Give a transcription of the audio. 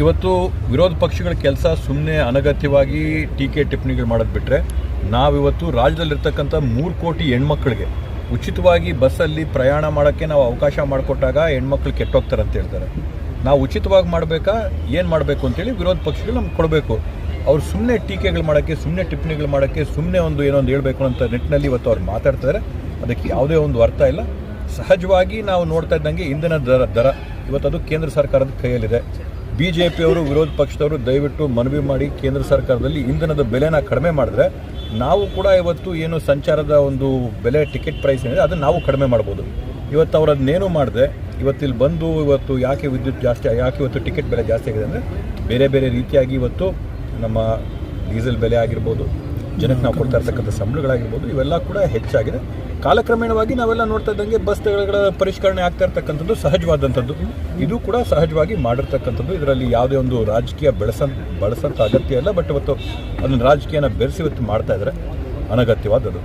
ಇವತ್ತು ವಿರೋಧ ಪಕ್ಷಗಳ ಕೆಲಸ ಸುಮ್ಮನೆ ಅನಗತ್ಯವಾಗಿ ಟೀಕೆ ಟಿಪ್ಪಣಿಗಳು ಮಾಡೋದು ಬಿಟ್ಟರೆ ನಾವಿವತ್ತು ರಾಜ್ಯದಲ್ಲಿರ್ತಕ್ಕಂಥ ಮೂರು ಕೋಟಿ ಹೆಣ್ಮಕ್ಳಿಗೆ ಉಚಿತವಾಗಿ ಬಸ್ಸಲ್ಲಿ ಪ್ರಯಾಣ ಮಾಡೋಕ್ಕೆ ನಾವು ಅವಕಾಶ ಮಾಡಿಕೊಟ್ಟಾಗ ಹೆಣ್ಮಕ್ಳು ಕೆಟ್ಟೋಗ್ತಾರೆ ಅಂತ ಹೇಳ್ತಾರೆ. ನಾವು ಉಚಿತವಾಗಿ ಮಾಡಬೇಕಾ? ಏನು ಮಾಡಬೇಕು ಅಂತೇಳಿ ವಿರೋಧ ಪಕ್ಷಗಳು ನಮ್ಗೆ ಕೊಡಬೇಕು. ಅವ್ರು ಸುಮ್ಮನೆ ಟೀಕೆಗಳು ಮಾಡೋಕ್ಕೆ ಸುಮ್ಮನೆ ಟಿಪ್ಪಣಿಗಳು ಮಾಡೋಕ್ಕೆ ಸುಮ್ಮನೆ ಒಂದು ಏನೋ ಒಂದು ಹೇಳಬೇಕು ಅಂತ ನಿಟ್ಟಿನಲ್ಲಿ ಇವತ್ತು ಅವ್ರು ಮಾತಾಡ್ತಾರೆ ಅದಕ್ಕೆ ಯಾವುದೇ ಒಂದು ಅರ್ಥ ಇಲ್ಲ. ಸಹಜವಾಗಿ ನಾವು ನೋಡ್ತಾ ಇದ್ದಂಗೆ ಇಂಧನ ದರ ದರ. ಇವತ್ತು ಅದು ಕೇಂದ್ರ ಸರ್ಕಾರದ ಕೈಯಲ್ಲಿದೆ. ಬಿ ಜೆ ಪಿಯವರು ವಿರೋಧ ಪಕ್ಷದವರು ದಯವಿಟ್ಟು ಮನವಿ ಮಾಡಿ ಕೇಂದ್ರ ಸರ್ಕಾರದಲ್ಲಿ ಇಂಧನದ ಬೆಲೆನ ಕಡಿಮೆ ಮಾಡಿದ್ರೆ ನಾವು ಕೂಡ ಇವತ್ತು ಏನು ಸಂಚಾರದ ಒಂದು ಬೆಲೆ ಟಿಕೆಟ್ ಪ್ರೈಸ್ ಏನಿದೆ, ಅದನ್ನು ನಾವು ಕಡಿಮೆ ಮಾಡ್ಬೋದು. ಇವತ್ತು ಅವ್ರು ಅದನ್ನೇನು ಮಾಡಿದೆ ಇವತ್ತಿಲ್ಲಿ ಬಂದು ಇವತ್ತು ಯಾಕೆ ವಿದ್ಯುತ್ ಜಾಸ್ತಿ, ಯಾಕೆ ಇವತ್ತು ಟಿಕೆಟ್ ಬೆಲೆ ಜಾಸ್ತಿ ಆಗಿದೆ ಅಂದರೆ ಬೇರೆ ಬೇರೆ ರೀತಿಯಾಗಿ ಇವತ್ತು ನಮ್ಮ ಡೀಸೆಲ್ ಬೆಲೆ ಆಗಿರ್ಬೋದು, ಜನಕ್ಕೆ ನಾವು ಕೊಡ್ತಾ ಇರ್ತಕ್ಕಂಥ ಸಂಬಳಗಳಾಗಿರ್ಬೋದು, ಇವೆಲ್ಲ ಕೂಡ ಹೆಚ್ಚಾಗಿದೆ. ಕಾಲಕ್ರಮೇಣವಾಗಿ ನಾವೆಲ್ಲ ನೋಡ್ತಾ ಇದ್ದಂಗೆ ಬಸ್ಗಳ ಪರಿಷ್ಕರಣೆ ಆಗ್ತಾ ಇರ್ತಕ್ಕಂಥದ್ದು ಸಹಜವಾದಂಥದ್ದು. ಇದು ಕೂಡ ಸಹಜವಾಗಿ ಮಾಡಿರ್ತಕ್ಕಂಥದ್ದು. ಇದರಲ್ಲಿ ಯಾವುದೇ ಒಂದು ರಾಜಕೀಯ ಬೆಳೆಸ ಬಳಸಂತ ಅಗತ್ಯ ಇಲ್ಲ. ಬಟ್ ಇವತ್ತು ಅದನ್ನು ರಾಜಕೀಯನ ಬೆರೆಸಿ ಇವತ್ತು ಮಾಡ್ತಾ ಇದ್ದಾರೆ. ಅನಗತ್ಯವಾದದ್ದು.